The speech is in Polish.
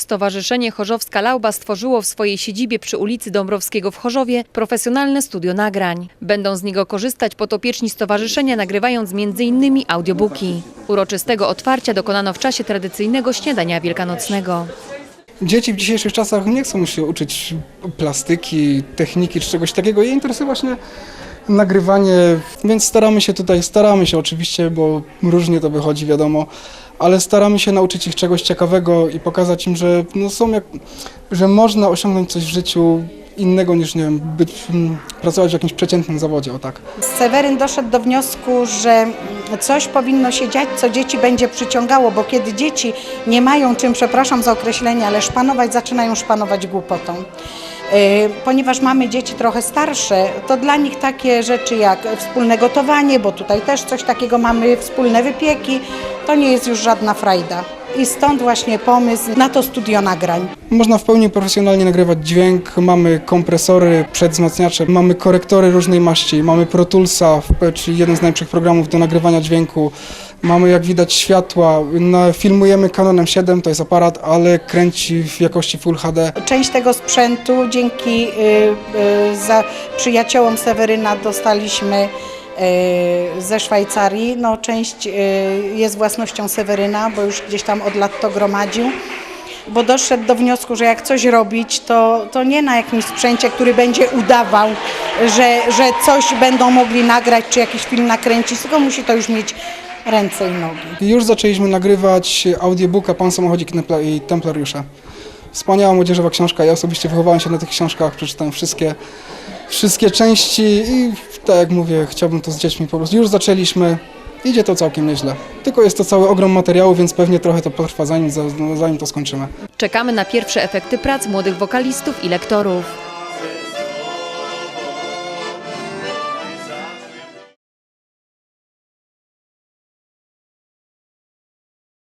Stowarzyszenie Chorzowska Lauba stworzyło w swojej siedzibie przy ulicy Dąbrowskiego w Chorzowie profesjonalne studio nagrań. Będą z niego korzystać potopieczni stowarzyszenia, nagrywając m.in. audiobooki. Uroczystego otwarcia dokonano w czasie tradycyjnego śniadania wielkanocnego. Dzieci w dzisiejszych czasach nie chcą się uczyć plastyki, techniki czy czegoś takiego. Je interesuje właśnie nagrywanie, więc staramy się tutaj, staramy się oczywiście, bo różnie to wychodzi, wiadomo, ale staramy się nauczyć ich czegoś ciekawego i pokazać im, że no są jak, że można osiągnąć coś w życiu innego niż, nie wiem, być, mm, pracować w jakimś przeciętnym zawodzie, o tak. Seweryn doszedł do wniosku, że coś powinno się dziać, co dzieci będzie przyciągało, bo kiedy dzieci nie mają czym, przepraszam za określenie, ale szpanować, zaczynają szpanować głupotą. Yy, Ponieważ mamy dzieci trochę starsze, to dla nich takie rzeczy jak wspólne gotowanie, bo tutaj też coś takiego mamy, wspólne wypieki, to nie jest już żadna frajda. I stąd właśnie pomysł na to studio nagrań. Można w pełni profesjonalnie nagrywać dźwięk, mamy kompresory, przedwzmacniacze, mamy korektory różnej maści, mamy Pro Toolsa, czyli jeden z najlepszych programów do nagrywania dźwięku. Mamy jak widać światła, filmujemy Canonem 7, to jest aparat, ale kręci w jakości Full HD. Część tego sprzętu dzięki y, y, za przyjaciołom Seweryna dostaliśmy y, ze Szwajcarii. No, część y, jest własnością Seweryna, bo już gdzieś tam od lat to gromadził. Bo doszedł do wniosku, że jak coś robić, to, to nie na jakimś sprzęcie, który będzie udawał, że, że coś będą mogli nagrać, czy jakiś film nakręcić, tylko musi to już mieć ręce i nogi. Już zaczęliśmy nagrywać audiobooka Pan Samochodzik i Templariusze. Wspaniała młodzieżowa książka, ja osobiście wychowałem się na tych książkach, przeczytałem wszystkie, wszystkie części i tak jak mówię, chciałbym to z dziećmi po prostu. Już zaczęliśmy, idzie to całkiem nieźle. Tylko jest to cały ogrom materiału, więc pewnie trochę to potrwa zanim, zanim to skończymy. Czekamy na pierwsze efekty prac młodych wokalistów i lektorów.